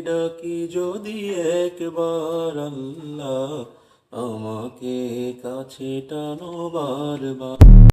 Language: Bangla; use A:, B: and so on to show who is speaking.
A: ডাকি যদি একবার আল্লাহ আমাকে কাছে টানো বারবার।